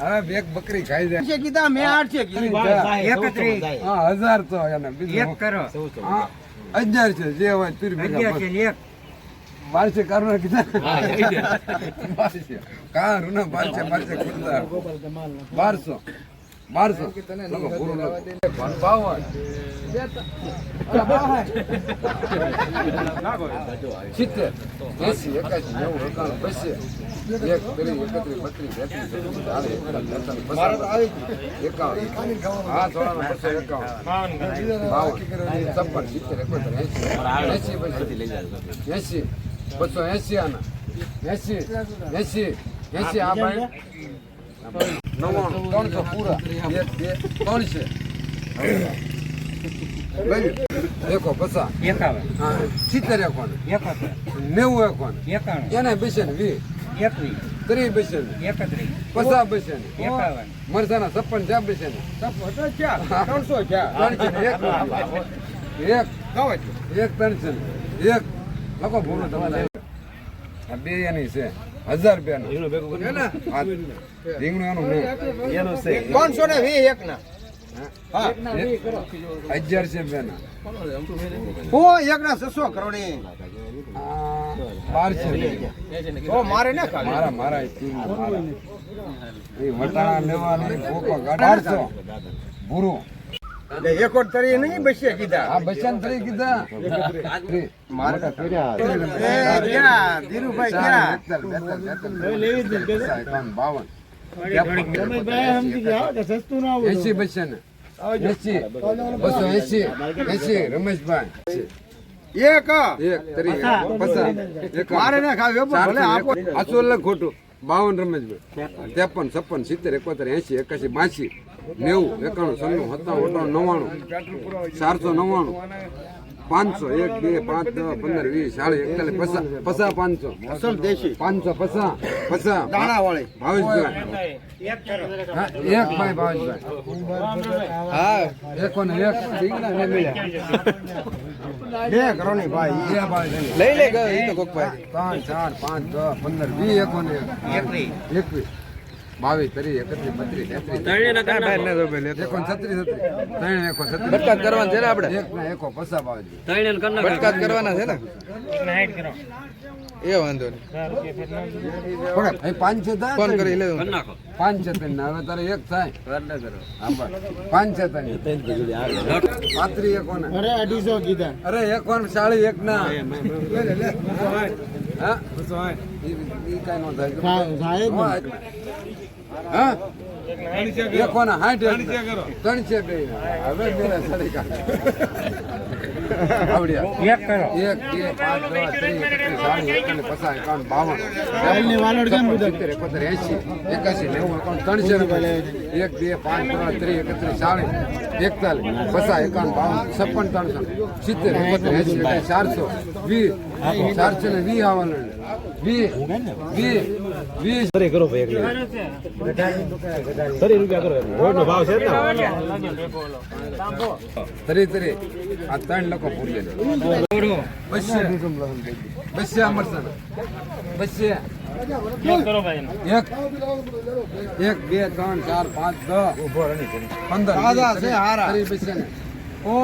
હવે બેગ બકરી ખાઈ જાય. છે કીધા મે આઠ છે કીધું. હા હજાર તો એને બીજું એક કરો. હા હજાર છે જે હોય તીર અગિયાર છે ને એક. બારસે કારણે કીધા. બારસે કાર ના બારસે બારસે કીધા બારસો. લખો, પૂરું સિત્તેર. એસી એકાસી નેવું એકાણું બસો એક ત્રીસ એકત્રીસ બત્રીસ ચોત્રીસ ચાલીસ એકતાલીસ એકાવન. હા થોડા બસો એકાવન. બાવન. છપ્પન સિત્તેર એકોતેર એસી. એસી એસી. બસો એસી આના. એસી. એસી. એસી આ ભાઈ ત્રણ છે સિત્તેર એકોને એકોતેર નેવું એકોને એકાણું એને બેસે ને વી એકવીસ ત્રીસ બેસે ને એકાવન મરસાના છપ્પન ચા બેસે ને ત્રણસો ચાર એક ત્રણસો ને એક લખો ભૂલો તમારે બે એની છે હજાર રૂપિયા હા રીંગણું એનું નહીં પાંચસો ને વી એક ના છે? છે? ભૂરું. એકોટ તરી નહીં બસીએ કીધા. આ બચ્ચાને ફરી કીધા. મારે કર્યા એ ક્યાં? ધીરુભાઈ ક્યાં? બાવન. એસી બચ્ચા ને. એસી. બસો એસી. એસી રમેશભાઈ. એક. એક તરી પચાસ. મારે ના ખાવી ભલે આપો. આસો ખોટું? બાવન રમેશભાઈ ત્રેપન, છપ્પન, સિત્તેર, એકોતેર એસી એકાસી બાસી, નેવું, એકાણું સન્નું સત્તાણું, અઠાણું, નવ્વાણું, ચારસો નવ્વાણું પાંચસો એક બે પાંચ દસ પંદર વીસ ચાલીસ એકતાલીસ પસા પસા પાંચસો. અસલ દેશી. પાંચસો પસા પસા દાણા વાળી ભાવેશભાઈ હા, એક ભાઈ ભાવેશભાઈ હા. એકો ને એક રીંગણા ને મળ્યા બે કરોની ભાઈ. બે ભાઈ લઈ લે ગયો એ તો કોક ભાઈ. ત્રણ ચાર પાંચ દસ પંદર વીસ એકો ને એક. એકવીસ. એકવીસ. બાવીસ ત્રીસ એકત્રીસ બત્રીસ ત્રણ બટકાત કરવાના છે ને આપણે? એકો પસા બાવીસ બટકાત કરવાના છે ને? એ વાંધો નહીં. એ પાંચ છે થાય ફોન કરી લેજો. પાંચ છે તને હવે તારે એક થાય. પાંચ છે તને પાંત્રી એકો અરે અઢીસો કીધા. અરે એક સાડી એક ના હા? કાંઈ નો થાય હા એક વાર હાઠ એક ત્રણ છે બે. હવે બે સાડી કાઢ. એક કરો એક બે પાંચ દસ ત્રીસ એકત્રીસ ચાલીસ એકતાલીસ પચાસ એકાવન બાવન કાલની વાલોડ કેમ સિત્તેર એકોતેર એસી એકાસી નેવું એકાવન ત્રણસો રૂપિયા એક બે પાંચ ત્રણ ત્રીસ એકત્રીસ ચાલીસ એકતાલીસ પચાસ એકાવન બાવન છપ્પન ત્રણસો સિત્તેર એકોતેર એસી એકાસી ચારસો વીસ ચારસો ને વીસ આવવાનું વીસ વીસ તરી તરી આ ત્રણ લોકો એક બે ત્રણ ચાર પાંચ દસ પંદર ઓ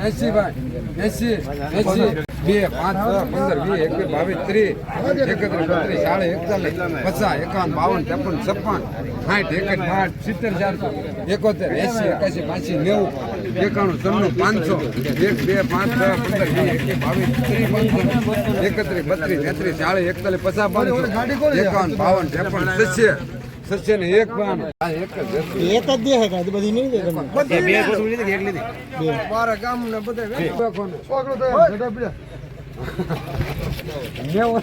એંસી, ભાઈ એસી એંસી બે પાંચ દસ પંદર વીસ એકવીસ બાવીસ ત્રીસ એકત્રીસ બત્રીસ ચાલીસ એકતાલીસ પચાસ એકાવન બાવન ત્રેપન છપ્પન સાઠ એકઠ આઠ સિત્તેર ચારસો એકોતેર એસી એકાસી પાંચી નેવું એકાણું ત્રણું પાંચસો એક બે પાંચ દસ પંદર વીસ એકવીસ બાવીસ ત્રીસ પાંચસો એકત્રીસ બત્રીસ તેત્રીસ ચાલીસ એકતાલીસ પચાસ પાંચસો એકાવન બાવન ત્રેપન સસ્ય સસ્ય ને એક બાવન આ એક જ મારા ગામ ને બધા છોકરો તો જડે પડ્યા. નેવું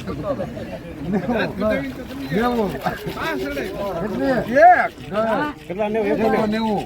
નેવું નેવું એટલે એક કેટલા નેવું નેવું